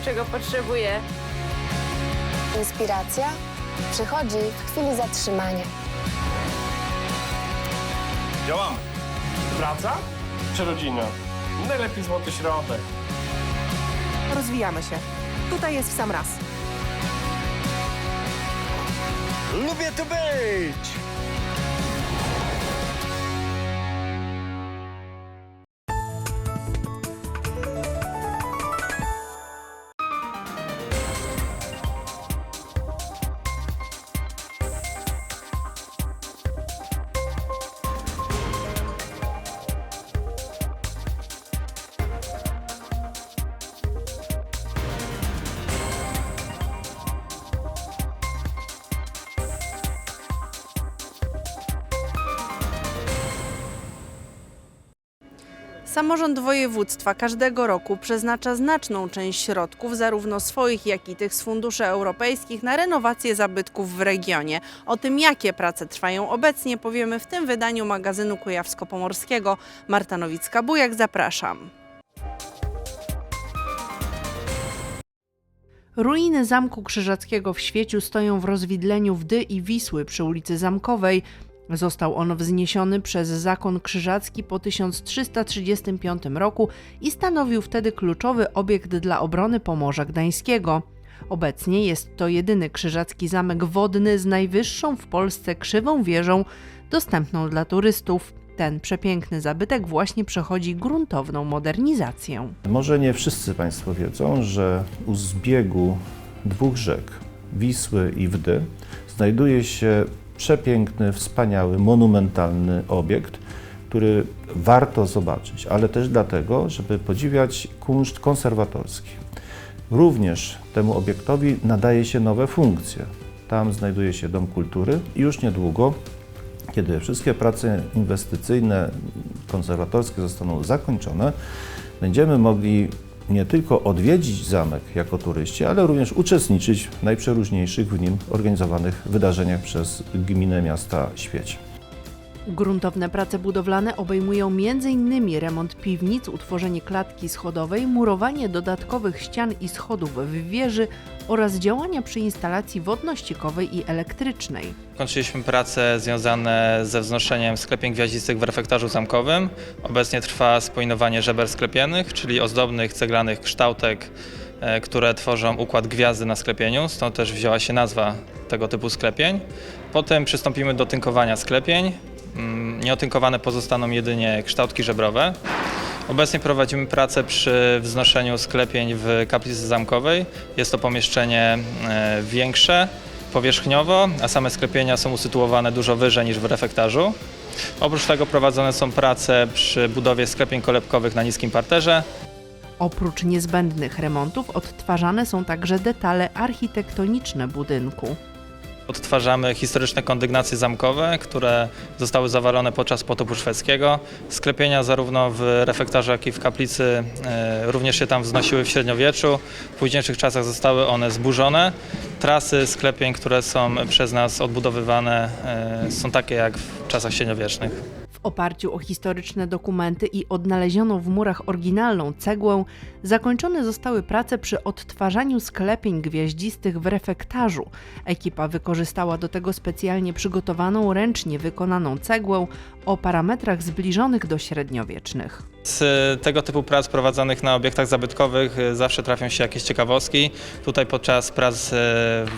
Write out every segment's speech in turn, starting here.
czego potrzebuję. Inspiracja przychodzi w chwili zatrzymania. Działamy. Praca czy rodzina? Najlepiej złoty środek. Rozwijamy się. Tutaj jest w sam raz. Lubię tu być! Samorząd województwa każdego roku przeznacza znaczną część środków, zarówno swoich, jak i tych z funduszy europejskich, na renowację zabytków w regionie. O tym, jakie prace trwają obecnie, powiemy w tym wydaniu magazynu Kujawsko-Pomorskiego. Marta Nowicka-Bujak, zapraszam. Ruiny Zamku Krzyżackiego w Świeciu stoją w rozwidleniu Wdy i Wisły przy ulicy Zamkowej. Został on wzniesiony przez zakon krzyżacki po 1335 roku i stanowił wtedy kluczowy obiekt dla obrony Pomorza Gdańskiego. Obecnie jest to jedyny krzyżacki zamek wodny z najwyższą w Polsce krzywą wieżą dostępną dla turystów. Ten przepiękny zabytek właśnie przechodzi gruntowną modernizację. Może nie wszyscy Państwo wiedzą, że u zbiegu dwóch rzek, Wisły i Wdy, znajduje się przepiękny, wspaniały, monumentalny obiekt, który warto zobaczyć, ale też dlatego, żeby podziwiać kunszt konserwatorski. Również temu obiektowi nadaje się nowe funkcje. Tam znajduje się Dom Kultury i już niedługo, kiedy wszystkie prace inwestycyjne, konserwatorskie zostaną zakończone, będziemy mogli nie tylko odwiedzić zamek jako turyści, ale również uczestniczyć w najprzeróżniejszych w nim organizowanych wydarzeniach przez gminę miasta Świecie. Gruntowne prace budowlane obejmują m.in. remont piwnic, utworzenie klatki schodowej, murowanie dodatkowych ścian i schodów w wieży oraz działania przy instalacji wodno-ściekowej i elektrycznej. Kończyliśmy prace związane ze wznoszeniem sklepień gwiaździstych w refektarzu zamkowym. Obecnie trwa spojnowanie żeber sklepienych, czyli ozdobnych ceglanych kształtek, e, które tworzą układ gwiazdy na sklepieniu, stąd też wzięła się nazwa tego typu sklepień. Potem przystąpimy do tynkowania sklepień. Mm, Nieotynkowane pozostaną jedynie kształtki żebrowe. Obecnie prowadzimy pracę przy wznoszeniu sklepień w kaplicy zamkowej. Jest to pomieszczenie e, większe, powierzchniowo, a same sklepienia są usytuowane dużo wyżej niż w refektarzu. Oprócz tego prowadzone są prace przy budowie sklepień kolebkowych na niskim parterze. Oprócz niezbędnych remontów odtwarzane są także detale architektoniczne budynku. Odtwarzamy historyczne kondygnacje zamkowe, które zostały zawalone podczas potopu szwedzkiego. Sklepienia zarówno w refektarze, jak i w kaplicy e, również się tam wznosiły w średniowieczu. W późniejszych czasach zostały one zburzone. Trasy sklepień, które są przez nas odbudowywane e, są takie jak w czasach średniowiecznych. Oparciu o historyczne dokumenty i odnalezioną w murach oryginalną cegłę zakończone zostały prace przy odtwarzaniu sklepień gwiaździstych w refektarzu. Ekipa wykorzystała do tego specjalnie przygotowaną, ręcznie wykonaną cegłę o parametrach zbliżonych do średniowiecznych. Z tego typu prac prowadzonych na obiektach zabytkowych e, zawsze trafią się jakieś ciekawostki. Tutaj podczas prac e,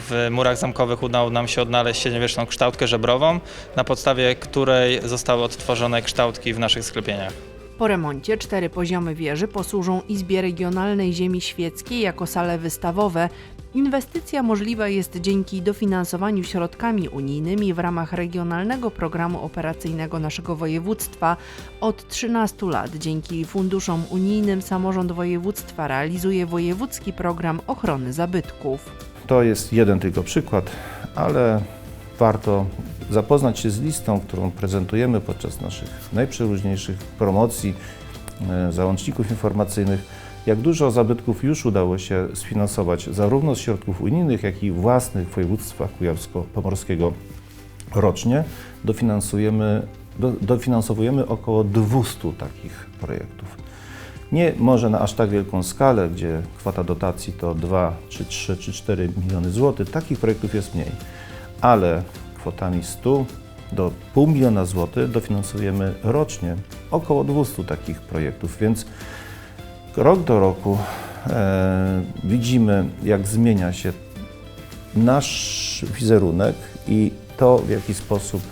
w murach zamkowych udało nam się odnaleźć średniowieczną kształtkę żebrową, na podstawie której zostały odtworzone kształtki w naszych sklepieniach. Po remoncie cztery poziomy wieży posłużą Izbie Regionalnej Ziemi Świeckiej jako sale wystawowe. Inwestycja możliwa jest dzięki dofinansowaniu środkami unijnymi w ramach Regionalnego Programu Operacyjnego naszego województwa. Od 13 lat dzięki funduszom unijnym samorząd województwa realizuje wojewódzki program ochrony zabytków. To jest jeden tylko przykład, ale warto zapoznać się z listą, którą prezentujemy podczas naszych najprzeróżniejszych promocji, e, załączników informacyjnych. Jak dużo zabytków już udało się sfinansować zarówno z środków unijnych, jak i własnych województwa kujawsko-pomorskiego rocznie. Dofinansujemy, do, dofinansowujemy około 200 takich projektów. Nie może na aż tak wielką skalę, gdzie kwota dotacji to 2, czy 3, czy 4 miliony złotych. Takich projektów jest mniej, ale kwotami 100 do pół miliona złotych dofinansujemy rocznie około 200 takich projektów, więc rok do roku e, widzimy, jak zmienia się nasz wizerunek i to, w jaki sposób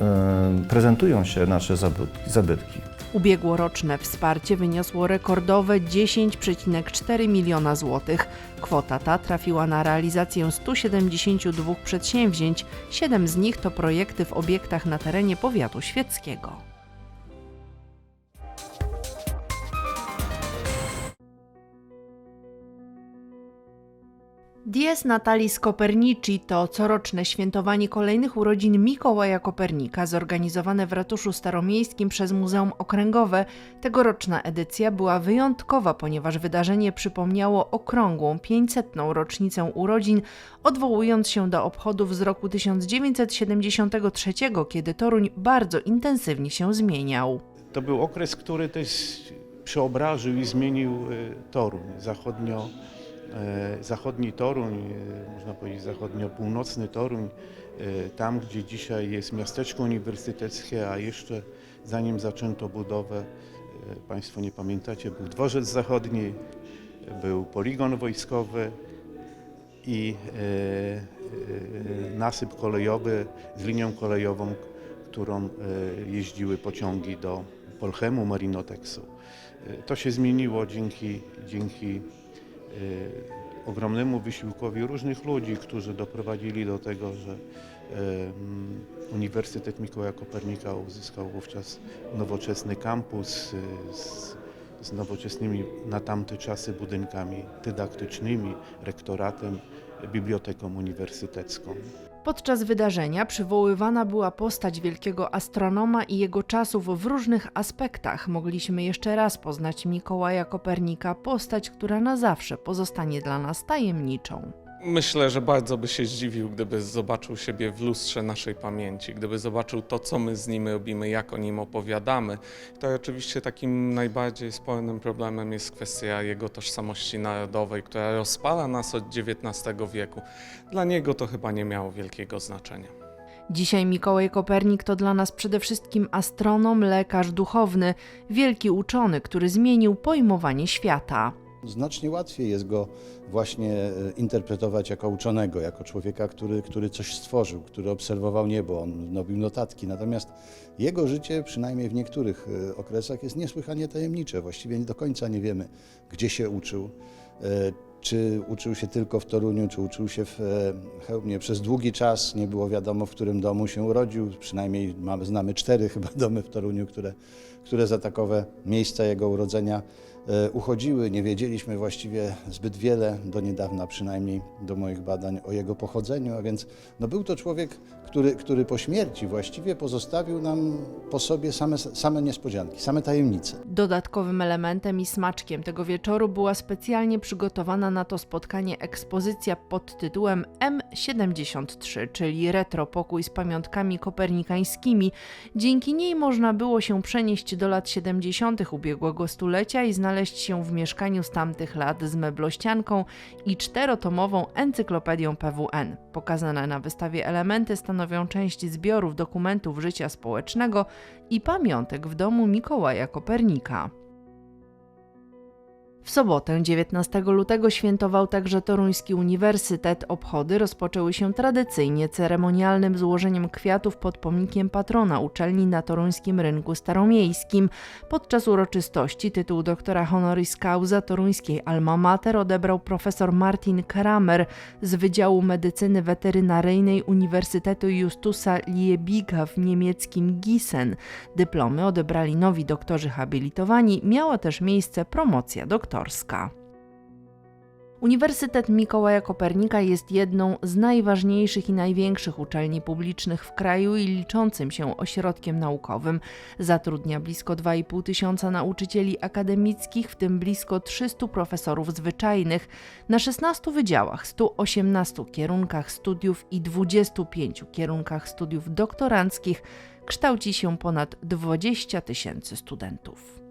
e, prezentują się nasze zabytki. zabytki. Ubiegłoroczne wsparcie wyniosło rekordowe 10,4 miliona złotych. Kwota ta trafiła na realizację 172 przedsięwzięć, 7 z nich to projekty w obiektach na terenie powiatu świeckiego. Dies Natalis Copernici to coroczne świętowanie kolejnych urodzin Mikołaja Kopernika zorganizowane w ratuszu staromiejskim przez Muzeum Okręgowe. Tegoroczna edycja była wyjątkowa, ponieważ wydarzenie przypomniało okrągłą 500. rocznicę urodzin, odwołując się do obchodów z roku 1973, kiedy Toruń bardzo intensywnie się zmieniał. To był okres, który też przeobrażył i zmienił e, Toruń. Zachodnio, zachodni Toruń, e, można powiedzieć zachodnio-północny Toruń, e, tam gdzie dzisiaj jest miasteczko uniwersyteckie, a jeszcze zanim zaczęto budowę, e, Państwo nie pamiętacie, był dworzec zachodni, był poligon wojskowy i e, e, nasyp kolejowy z linią kolejową, którą e, jeździły pociągi do Polchemu, Marinotexu. E, To się zmieniło dzięki, dzięki e, ogromnemu wysiłkowi różnych ludzi, którzy doprowadzili do tego, że e, mm, Uniwersytet Mikołaja Kopernika uzyskał wówczas nowoczesny kampus e, z, z nowoczesnymi na tamte czasy budynkami dydaktycznymi, rektoratem, biblioteką uniwersytecką. Podczas wydarzenia przywoływana była postać wielkiego astronoma i jego czasów w różnych aspektach. Mogliśmy jeszcze raz poznać Mikołaja Kopernika, postać, która na zawsze pozostanie dla nas tajemniczą. Myślę, że bardzo by się zdziwił, gdyby zobaczył siebie w lustrze naszej pamięci, gdyby zobaczył to, co my z nim robimy, jak o nim opowiadamy. To oczywiście takim najbardziej spornym problemem jest kwestia jego tożsamości narodowej, która rozpala nas od XIX wieku. Dla niego to chyba nie miało wielkiego znaczenia. Dzisiaj Mikołaj Kopernik to dla nas przede wszystkim astronom, lekarz duchowny, wielki uczony, który zmienił pojmowanie świata. Znacznie łatwiej jest go właśnie e, interpretować jako uczonego, jako człowieka, który, który coś stworzył, który obserwował niebo, on robił notatki. Natomiast jego życie, przynajmniej w niektórych e, okresach, jest niesłychanie tajemnicze. Właściwie do końca nie wiemy, gdzie się uczył. e, Czy uczył się tylko w Toruniu, czy uczył się w Chełmie. Przez długi czas nie było wiadomo, w którym domu się urodził. Przynajmniej mamy, znamy cztery chyba domy w Toruniu, które, które za takowe miejsca jego urodzenia uchodziły. Nie wiedzieliśmy właściwie zbyt wiele, do niedawna przynajmniej, do moich badań o jego pochodzeniu, a więc no, był to człowiek, który, który po śmierci właściwie pozostawił nam po sobie same, same niespodzianki, same tajemnice. Dodatkowym elementem i smaczkiem tego wieczoru była specjalnie przygotowana na to spotkanie ekspozycja pod tytułem M73, czyli retro pokój z pamiątkami kopernikańskimi. Dzięki niej można było się przenieść do lat 70. ubiegłego stulecia i znaleźć się w mieszkaniu z tamtych lat z meblościanką i czterotomową encyklopedią PWN. Pokazane na wystawie elementy stanowią część zbiorów dokumentów życia społecznego i pamiątek w domu Mikołaja Kopernika. W sobotę 19 lutego świętował także Toruński Uniwersytet. Obchody rozpoczęły się tradycyjnie ceremonialnym złożeniem kwiatów pod pomnikiem patrona uczelni na toruńskim rynku staromiejskim. Podczas uroczystości tytuł doktora honoris causa toruńskiej alma mater odebrał profesor Martin Kramer z Wydziału Medycyny Weterynaryjnej Uniwersytetu Justusa Liebiga w niemieckim Gießen. Dyplomy odebrali nowi doktorzy habilitowani. Miała też miejsce promocja doktorska. Uniwersytet Mikołaja Kopernika jest jedną z najważniejszych i największych uczelni publicznych w kraju i liczącym się ośrodkiem naukowym. Zatrudnia blisko 2,5 tysiąca nauczycieli akademickich, w tym blisko 300 profesorów zwyczajnych. Na 16 wydziałach, 118 kierunkach studiów i 25 kierunkach studiów doktoranckich kształci się ponad 20 tysięcy studentów.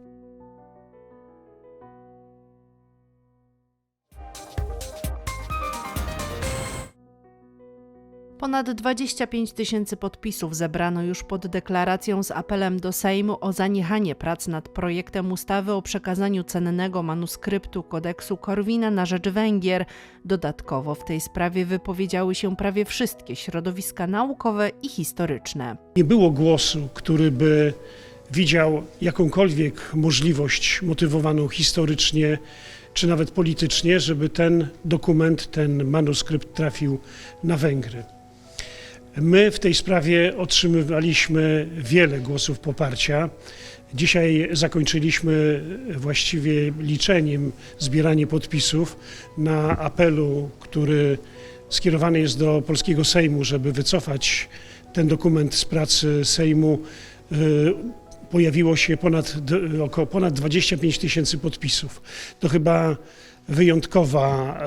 Ponad 25 tysięcy podpisów zebrano już pod deklaracją z apelem do Sejmu o zaniechanie prac nad projektem ustawy o przekazaniu cennego manuskryptu kodeksu Korwina na rzecz Węgier. Dodatkowo w tej sprawie wypowiedziały się prawie wszystkie środowiska naukowe i historyczne. Nie było głosu, który by widział jakąkolwiek możliwość motywowaną historycznie czy nawet politycznie, żeby ten dokument, ten manuskrypt trafił na Węgry. My w tej sprawie otrzymywaliśmy wiele głosów poparcia. Dzisiaj zakończyliśmy właściwie liczeniem, zbieranie podpisów na apelu, który skierowany jest do polskiego Sejmu, żeby wycofać ten dokument z pracy Sejmu. Y, Pojawiło się ponad, około ponad 25 tysięcy podpisów. To chyba wyjątkowa,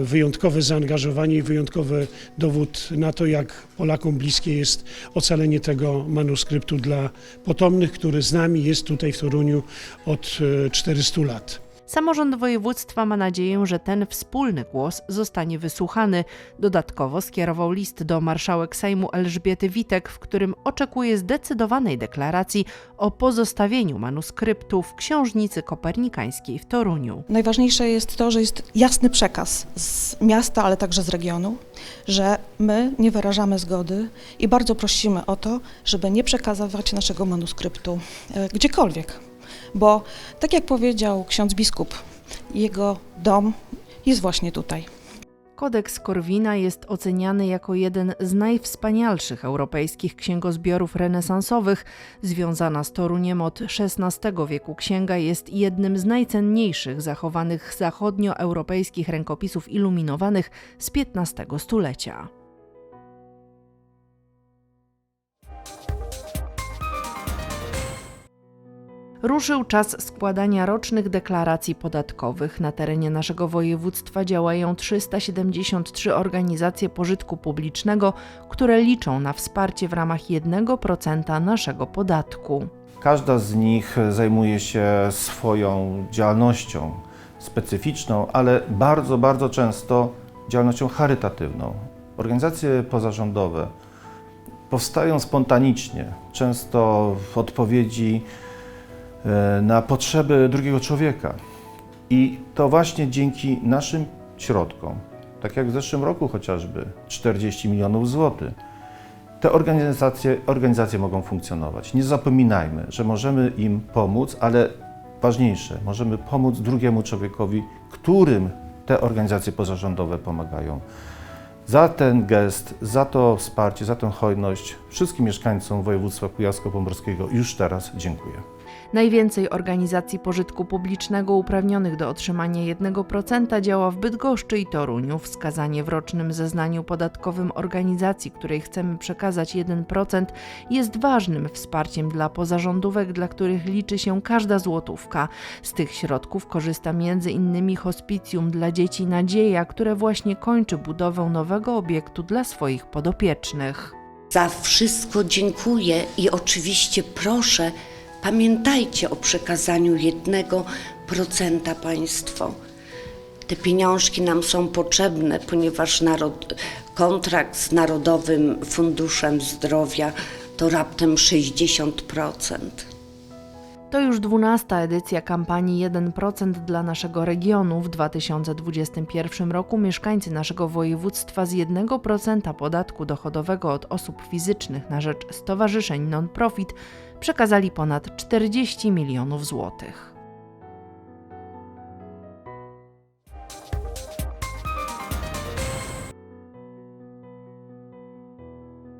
e, wyjątkowe zaangażowanie i wyjątkowy dowód na to, jak Polakom bliskie jest ocalenie tego manuskryptu dla potomnych, który z nami jest tutaj w Toruniu od e, 400 lat. Samorząd województwa ma nadzieję, że ten wspólny głos zostanie wysłuchany. Dodatkowo skierował list do marszałek Sejmu Elżbiety Witek, w którym oczekuje zdecydowanej deklaracji o pozostawieniu manuskryptu w książnicy kopernikańskiej w Toruniu. Najważniejsze jest to, że jest jasny przekaz z miasta, ale także z regionu, że my nie wyrażamy zgody i bardzo prosimy o to, żeby nie przekazywać naszego manuskryptu e, gdziekolwiek. Bo tak jak powiedział ksiądz biskup, jego dom jest właśnie tutaj. Kodeks Korwina jest oceniany jako jeden z najwspanialszych europejskich księgozbiorów renesansowych. Związana z Toruniem od XVI wieku księga jest jednym z najcenniejszych zachowanych zachodnioeuropejskich rękopisów iluminowanych z XV stulecia. Ruszył czas składania rocznych deklaracji podatkowych. Na terenie naszego województwa działają 373 organizacje pożytku publicznego, które liczą na wsparcie w ramach 1% naszego podatku. Każda z nich zajmuje się swoją działalnością specyficzną, ale bardzo, bardzo często działalnością charytatywną. Organizacje pozarządowe powstają spontanicznie, często w odpowiedzi na potrzeby drugiego człowieka. I to właśnie dzięki naszym środkom, tak jak w zeszłym roku chociażby 40 milionów złotych, te organizacje, organizacje mogą funkcjonować. Nie zapominajmy, że możemy im pomóc, ale ważniejsze, możemy pomóc drugiemu człowiekowi, którym te organizacje pozarządowe pomagają. Za ten gest, za to wsparcie, za tę hojność wszystkim mieszkańcom województwa kujawsko-pomorskiego już teraz dziękuję. Najwięcej organizacji pożytku publicznego uprawnionych do otrzymania 1% działa w Bydgoszczy i Toruniu. Wskazanie w rocznym zeznaniu podatkowym organizacji, której chcemy przekazać 1%, jest ważnym wsparciem dla pozarządówek, dla których liczy się każda złotówka. Z tych środków korzysta m.in. Hospicjum dla dzieci Nadzieja, które właśnie kończy budowę nowego obiektu dla swoich podopiecznych. Za wszystko dziękuję i oczywiście proszę, pamiętajcie o przekazaniu jednego procenta Państwo. Te pieniążki nam są potrzebne, ponieważ narod, kontrakt z Narodowym Funduszem Zdrowia to raptem 60%. To już 12 edycja kampanii 1% dla naszego regionu. W 2021 roku mieszkańcy naszego województwa z 1% podatku dochodowego od osób fizycznych na rzecz stowarzyszeń non-profit przekazali ponad 40 milionów złotych.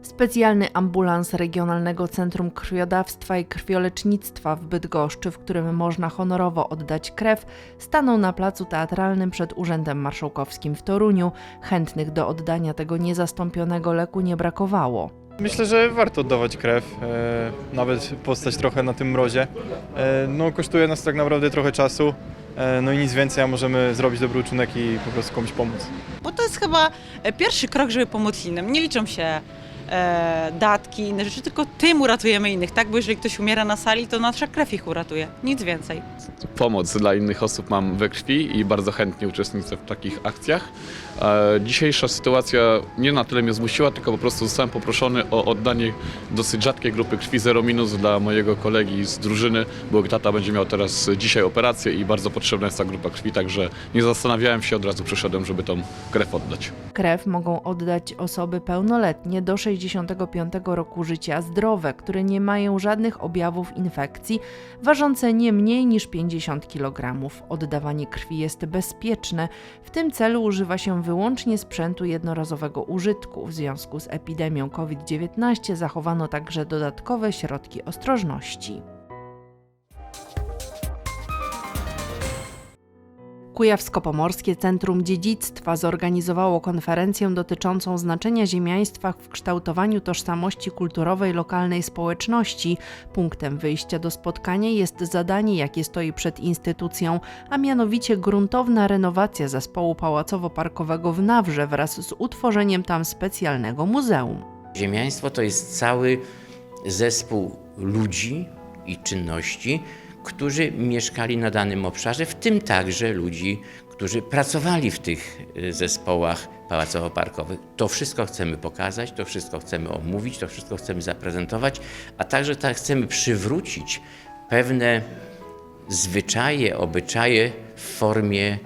Specjalny ambulans Regionalnego Centrum Krwiodawstwa i Krwiolecznictwa w Bydgoszczy, w którym można honorowo oddać krew, stanął na placu teatralnym przed Urzędem Marszałkowskim w Toruniu. Chętnych do oddania tego niezastąpionego leku nie brakowało. Myślę, że warto oddawać krew, e, nawet postać trochę na tym mrozie. E, no, kosztuje nas tak naprawdę trochę czasu, e, no i nic więcej, a możemy zrobić dobry uczynek i po prostu komuś pomóc. Bo to jest chyba e, pierwszy krok, żeby pomóc innym. Nie liczą się e, datki, inne rzeczy, tylko tym uratujemy innych, tak? Bo jeżeli ktoś umiera na sali, to nasza krew ich uratuje, nic więcej. pomoc dla innych osób mam we krwi i bardzo chętnie uczestniczę w takich akcjach. Dzisiejsza sytuacja nie na tyle mnie zmusiła, tylko po prostu zostałem poproszony o oddanie dosyć rzadkiej grupy krwi 0 minus dla mojego kolegi z drużyny, bo tata będzie miał teraz dzisiaj operację i bardzo potrzebna jest ta grupa krwi, także nie zastanawiałem się, od razu przyszedłem, żeby tą krew oddać. Krew mogą oddać osoby pełnoletnie do 65 roku życia, zdrowe, które nie mają żadnych objawów infekcji, ważące nie mniej niż 50 kg. Oddawanie krwi jest bezpieczne. W tym celu używa się wyłącznie sprzętu jednorazowego użytku. W związku z epidemią COVID-19 zachowano także dodatkowe środki ostrożności. Kujawsko-Pomorskie Centrum Dziedzictwa zorganizowało konferencję dotyczącą znaczenia ziemiaństwa w kształtowaniu tożsamości kulturowej lokalnej społeczności. Punktem wyjścia do spotkania jest zadanie, jakie stoi przed instytucją, a mianowicie gruntowna renowacja zespołu pałacowo-parkowego w Nawrze wraz z utworzeniem tam specjalnego muzeum. Ziemiaństwo to jest cały zespół ludzi i czynności, którzy mieszkali na danym obszarze, w tym także ludzi, którzy pracowali w tych y, zespołach pałacowo-parkowych. To wszystko chcemy pokazać, to wszystko chcemy omówić, to wszystko chcemy zaprezentować, a także tak chcemy przywrócić pewne zwyczaje, obyczaje w formie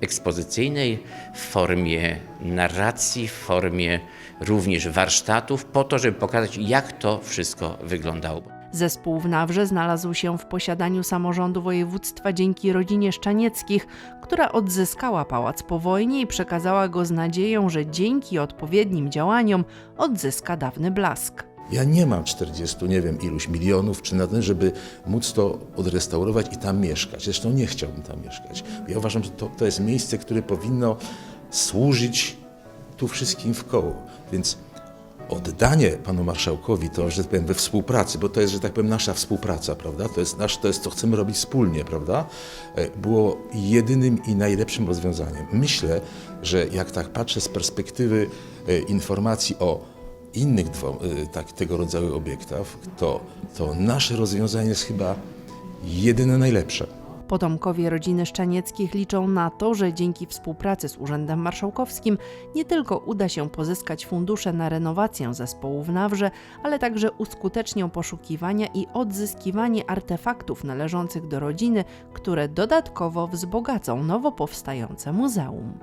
ekspozycyjnej, w formie narracji, w formie również warsztatów, po to, żeby pokazać, jak to wszystko wyglądało. Zespół w Nawrze znalazł się w posiadaniu samorządu województwa dzięki rodzinie Szczanieckich, która odzyskała pałac po wojnie i przekazała go z nadzieją, że dzięki odpowiednim działaniom odzyska dawny blask. Ja nie mam 40, nie wiem, iluś milionów, czy na ten, żeby móc to odrestaurować i tam mieszkać. Zresztą nie chciałbym tam mieszkać. Ja uważam, że to, to jest miejsce, które powinno służyć tu wszystkim w koło. Więc oddanie panu marszałkowi to, że tak powiem, we współpracy, bo to jest, że tak powiem, nasza współpraca, prawda? To jest, nasz, to jest co chcemy robić wspólnie, prawda? E, Było jedynym i najlepszym rozwiązaniem. Myślę, że jak tak patrzę z perspektywy e, informacji o innych e, tak, tego rodzaju obiektach, to, to nasze rozwiązanie jest chyba jedyne najlepsze. Potomkowie rodziny Szczanieckich liczą na to, że dzięki współpracy z Urzędem Marszałkowskim nie tylko uda się pozyskać fundusze na renowację zespołu w Nawrze, ale także uskutecznią poszukiwania i odzyskiwanie artefaktów należących do rodziny, które dodatkowo wzbogacą nowo powstające muzeum.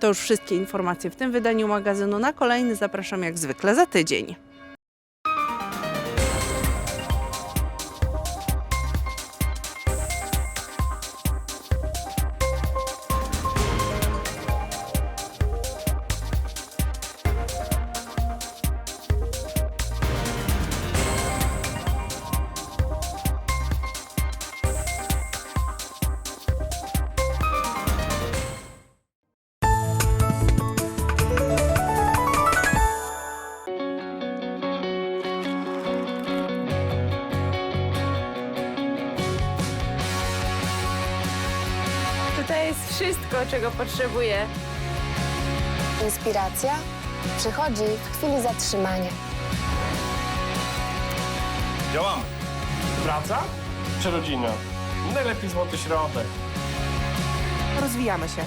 To już wszystkie informacje w tym wydaniu magazynu. Na kolejny zapraszam jak zwykle za tydzień. Czego potrzebuję. Inspiracja przychodzi w chwili zatrzymania. Działamy. Praca czy rodzina? Najlepiej złoty środek. Rozwijamy się.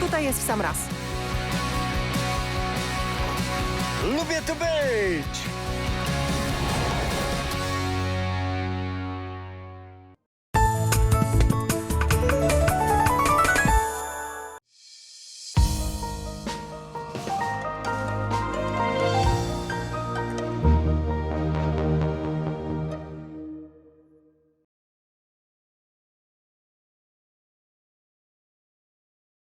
Tutaj jest w sam raz. Lubię tu być!